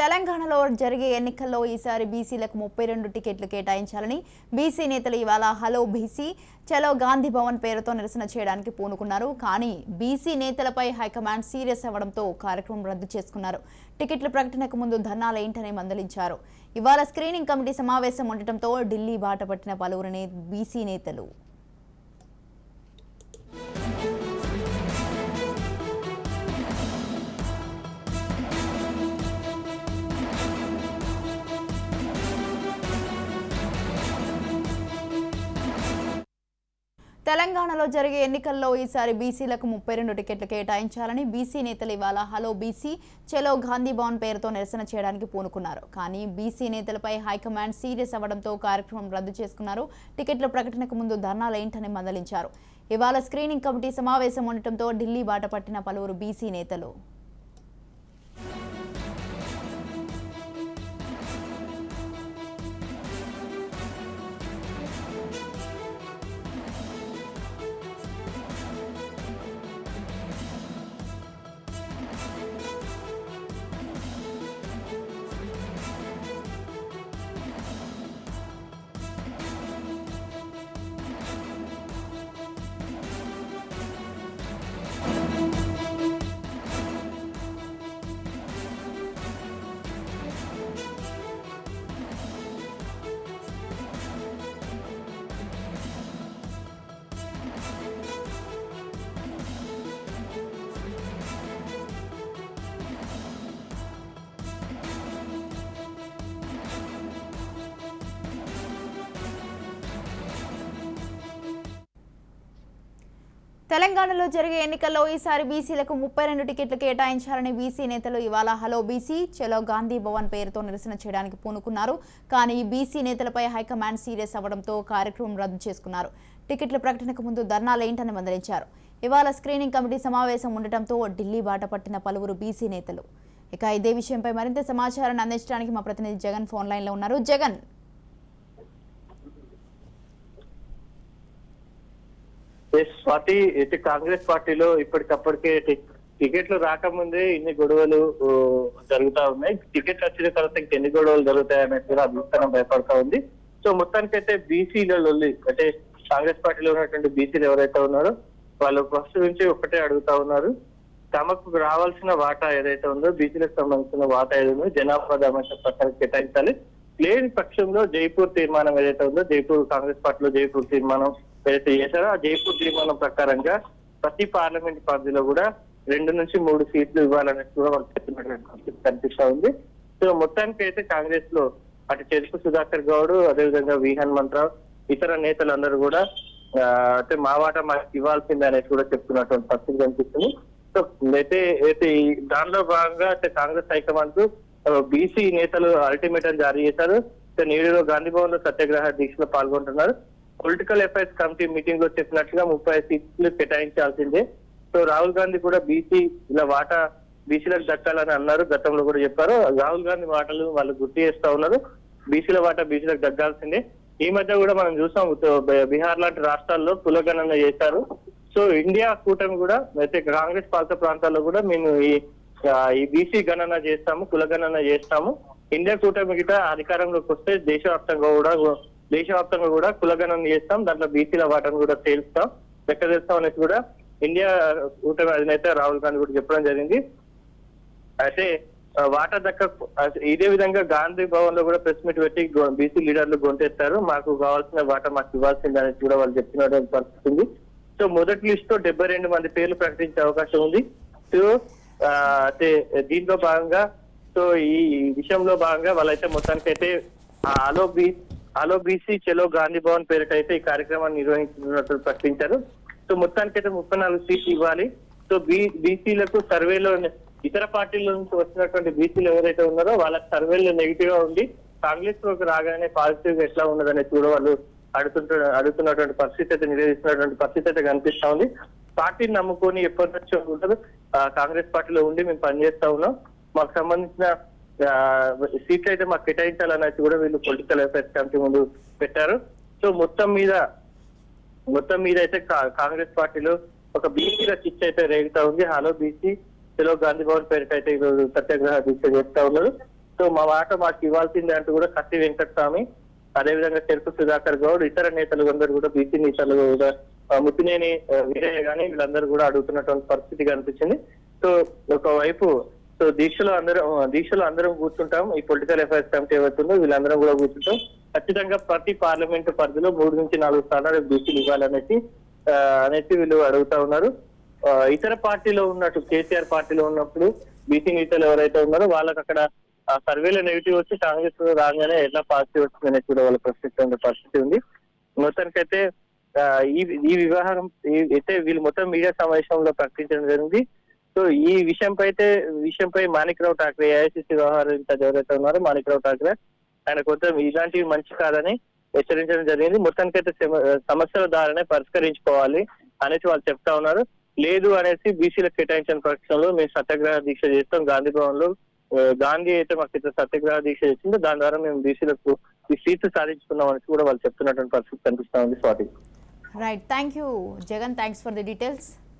తెలంగాణలో జరిగే ఎన్నికల్లో ఈసారి బీసీలకు ముప్పై రెండు టికెట్లు కేటాయించాలని బీసీ నేతలు ఇవాళ హలో బీసీ చలో గాంధీ భవన్ పేరుతో నిరసన చేయడానికి పూనుకున్నారు. కానీ బీసీ నేతలపై హైకమాండ్ సీరియస్ అవ్వడంతో కార్యక్రమం రద్దు చేసుకున్నారు. టికెట్ల ప్రకటనకు ముందు ధర్నాలు ఏంటని మందలించారు. ఇవాళ స్క్రీనింగ్ కమిటీ సమావేశం ఉండటంతో ఢిల్లీ బాట పట్టిన పలువురు బీసీ నేతలు తెలంగాణలో జరిగే ఎన్నికల్లో ఈసారి బీసీలకు ముప్పై రెండు టికెట్లు కేటాయించాలని బీసీ నేతలు ఇవాళ హలో బీసీ చలో గాంధీ భవన్ పేరుతో నిరసన చేయడానికి పూనుకున్నారు. కానీ బీసీ నేతలపై హైకమాండ్ సీరియస్ అవ్వడంతో కార్యక్రమం రద్దు చేసుకున్నారు. టికెట్ల ప్రకటనకు ముందు ధర్నాలేంటని మందలించారు. ఇవాళ స్క్రీనింగ్ కమిటీ సమావేశం ఉండటంతో ఢిల్లీ బాట పట్టిన పలువురు బీసీ నేతలు. తెలంగాణలో జరిగే ఎన్నికల్లో ఈసారి బీసీలకు ముప్పై రెండు టికెట్లు కేటాయించాలని బీసీ నేతలు ఇవాళ హలో బీసీ చలో గాంధీ భవన్ పేరుతో నిరసన చేయడానికి పూనుకున్నారు. కానీ బీసీ నేతలపై హైకమాండ్ సీరియస్ అవ్వడంతో కార్యక్రమం రద్దు చేసుకున్నారు. టికెట్ల ప్రకటనకు ముందు ధర్నాలేంటని మందలించారు. ఇవాళ స్క్రీనింగ్ కమిటీ సమావేశం ఉండటంతో ఢిల్లీ బాట పట్టిన పలువురు బీసీ నేతలు. ఇక ఇదే విషయంపై మరింత సమాచారాన్ని అందించడానికి మా ప్రతినిధి జగన్ ఫోన్ లైన్లో ఉన్నారు. జగన్! ఎస్ పార్టీ అయితే కాంగ్రెస్ పార్టీలో ఇప్పటికప్పటికే టికెట్లు రాకముందే ఇన్ని గొడవలు జరుగుతా ఉన్నాయి. టికెట్లు వచ్చిన తర్వాత ఇంకెన్ని గొడవలు జరుగుతాయనేది కూడా అభిప్రాయం భయపడతా ఉంది. సో మొత్తానికైతే బీసీలలో అంటే కాంగ్రెస్ పార్టీలో ఉన్నటువంటి బీసీలు ఎవరైతే ఉన్నారో వాళ్ళు ఫస్ట్ నుంచి ఒకటే అడుగుతా ఉన్నారు. తమకు రావాల్సిన వాటా ఏదైతే ఉందో బీసీలకు సంబంధించిన వాటా ఏదో జనాభా దామర్శ ప్రకారం కేటాయించాలి. లేని పక్షంలో జైపూర్ తీర్మానం ఏదైతే ఉందో జైపూర్ కాంగ్రెస్ పార్టీలో జైపూర్ తీర్మానం ఏదైతే చేశారో ఆ జైపూర్ తీర్మానం ప్రకారంగా ప్రతి పార్లమెంట్ పరిధిలో కూడా రెండు నుంచి మూడు సీట్లు ఇవ్వాలనేది కూడా వాళ్ళు చెప్పినటువంటి కనిపిస్తా ఉంది. సో మొత్తానికి అయితే కాంగ్రెస్లో అటు చెరుకు సుధాకర్ గౌడ్ అదేవిధంగా వి హనుమంతరావు ఇతర నేతలందరూ కూడా అంటే మా వాట మాకు ఇవ్వాల్సిందే అనేది కూడా చెప్తున్నటువంటి పరిస్థితి కనిపిస్తుంది. సో అయితే అయితే దానిలో భాగంగా అంటే కాంగ్రెస్ హైకమాండ్ బీసీ నేతలు అల్టిమేటం జారీ చేశారు. సో నేడులో గాంధీ భవన్లో సత్యాగ్రహ దీక్షలో పాల్గొంటున్నారు. పొలిటికల్ అఫైర్స్ కమిటీ మీటింగ్లో చెప్పినట్లుగా ముప్పై సీట్లు కేటాయించాల్సిందే. సో రాహుల్ గాంధీ కూడా బీసీ ఇలా వాటా బీసీలకు దక్కాలని అన్నారు గతంలో కూడా చెప్పారు. రాహుల్ గాంధీ మాటలు వాళ్ళు గుర్తు చేస్తా ఉన్నారు. బీసీల వాటా బీసీలకు దక్కాల్సిందే. ఈ మధ్య కూడా మనం చూసాం బీహార్ లాంటి రాష్ట్రాల్లో కులగణన చేశారు. సో ఇండియా కూటమి కూడా అయితే కాంగ్రెస్ పాలిత ప్రాంతాల్లో కూడా మేము ఈ ఈ బీసీ గణన చేస్తాము కులగణన చేస్తాము. ఇండియా కూటమి గిట అధికారంలోకి వస్తే దేశవ్యాప్తంగా కూడా దేశవ్యాప్తంగా కూడా కులగణం చేస్తాం దాంట్లో బీసీల వాటాను కూడా తేల్స్తాం. లెక్క చేస్తాం అనేది కూడా ఇండియా కూటమి అధినేత రాహుల్ గాంధీ కూడా చెప్పడం జరిగింది. అయితే వాటా దక్క ఇదే విధంగా గాంధీ భవన్లో కూడా ప్రెస్ మీట్ పెట్టి గో- బీసీ లీడర్లు గొంతెత్తారు. మాకు కావాల్సిన వాటా మాకు ఇవ్వాల్సింది అనేది కూడా వాళ్ళు చెప్పిన పరిస్థితి సో మొదటి లిస్ట్లో డెబ్బై రెండు మంది పేర్లు ప్రకటించే అవకాశం ఉంది. సో అయితే దీంట్లో భాగంగా సో ఈ విషయంలో భాగంగా వాళ్ళైతే మొత్తానికి అయితే ఆలో హలో బీసీ చెలో గాంధీ భవన్ పేరిట అయితే ఈ కార్యక్రమాన్ని నిర్వహించినట్టు ప్రకటించారు. సో మొత్తానికైతే ముప్పై నాలుగు సీట్లు ఇవ్వాలి. సో బీ బీసీలకు సర్వేలో ఇతర పార్టీల నుంచి వచ్చినటువంటి బీసీలు ఎవరైతే ఉన్నారో వాళ్ళ సర్వేలో నెగిటివ్గా ఉండి కాంగ్రెస్లోకి రాగానే పాజిటివ్గా ఎట్లా ఉన్నదనేది చూడవాళ్ళు అడుగుతుంట అడుగుతున్నటువంటి పరిస్థితి అయితే నివేదిస్తున్నటువంటి పరిస్థితి అయితే కనిపిస్తా ఉంది. పార్టీని నమ్ముకొని ఎప్పటి నుంచో ఉంటారు. కాంగ్రెస్ పార్టీలో ఉండి మేము పనిచేస్తా ఉన్నాం. మాకు సంబంధించిన సీట్లు అయితే మాకు కేటాయించాలనేది కూడా వీళ్ళు పొలిటికల్ అఫైర్స్ కమిటీ ముందు పెట్టారు. సో మొత్తం మీద మొత్తం మీద అయితే కా- కాంగ్రెస్ పార్టీలో ఒక బీసీల చిచ్ అయితే రేగుతా ఉంది. హలో బీసీ తెలో గాంధీ భవన్ పేరిట అయితే ఈరోజు సత్యాగ్రహ దీక్ష చేస్తా ఉన్నారు. సో మా మాట మాకు ఇవ్వాల్సిందే అంటూ కూడా కత్తి వెంకటస్వామి అదేవిధంగా చెరుకు సుధాకర్ గౌడ్ ఇతర నేతలు అందరూ కూడా బీసీ నేతలు కూడా ముత్తినేని వీరయ్య గాని వీళ్ళందరూ కూడా అడుగుతున్నటువంటి పరిస్థితి కనిపించింది. సో ఒకవైపు సో దీక్షలో అందరం దీక్షలో అందరం కూర్చుంటాం. ఈ పొలిటికల్ అఫైర్స్ కమిటీ ఏవైతుందో వీళ్ళందరం కూడా కూర్చుంటాం. ఖచ్చితంగా ప్రతి పార్లమెంట్ పరిధిలో మూడు నుంచి నాలుగు స్థానాలు బీసీలు ఇవ్వాలనేసి అనేసి వీళ్ళు అడుగుతా ఉన్నారు. ఇతర పార్టీలో ఉన్నట్టు కేసీఆర్ పార్టీలో ఉన్నప్పుడు బీసీ నేతలు ఎవరైతే ఉన్నారో వాళ్ళకి అక్కడ సర్వేలో నెగిటివ్ వచ్చి కాంగ్రెస్ రాగానే ఎలా పాజిటివ్ వచ్చిందనే కూడా వాళ్ళ ప్రశ్నించే పరిస్థితి ఉంది. మొత్తానికైతే ఈ ఈ వివాహం అయితే వీళ్ళు మొత్తం మీడియా సమావేశంలో ప్రకటించడం జరిగింది. సో ఈ విషయంపై అయితే విషయంపై మాణిక్రావు ఠాక్రే ఏఐసిసి వ్యవహార ఎవరైతే ఉన్నారో మాణిక్రావు ఠాక్రే ఆయన కొంచెం ఇలాంటివి మంచి కాదని హెచ్చరించడం జరిగింది. మొత్తానికైతే సమస్యల ద్వారానే పరిష్కరించుకోవాలి అనేసి వాళ్ళు చెప్తా ఉన్నారు. లేదు అనేసి బీసీలకు కేటాయించిన పక్షంలో మేము సత్యాగ్రహ దీక్ష చేస్తాం. గాంధీ భవన్లో గాంధీ అయితే మాకు ఇతర సత్యాగ్రహ దీక్ష చేసిందో దాని ద్వారా మేము బీసీలకు ఈ సీట్లు సాధించుకున్నాం అనేసి కూడా వాళ్ళు చెప్తున్నటువంటి పరిస్థితి కనిపిస్తా ఉంది Swathi. Right thank you Jagan thanks for the details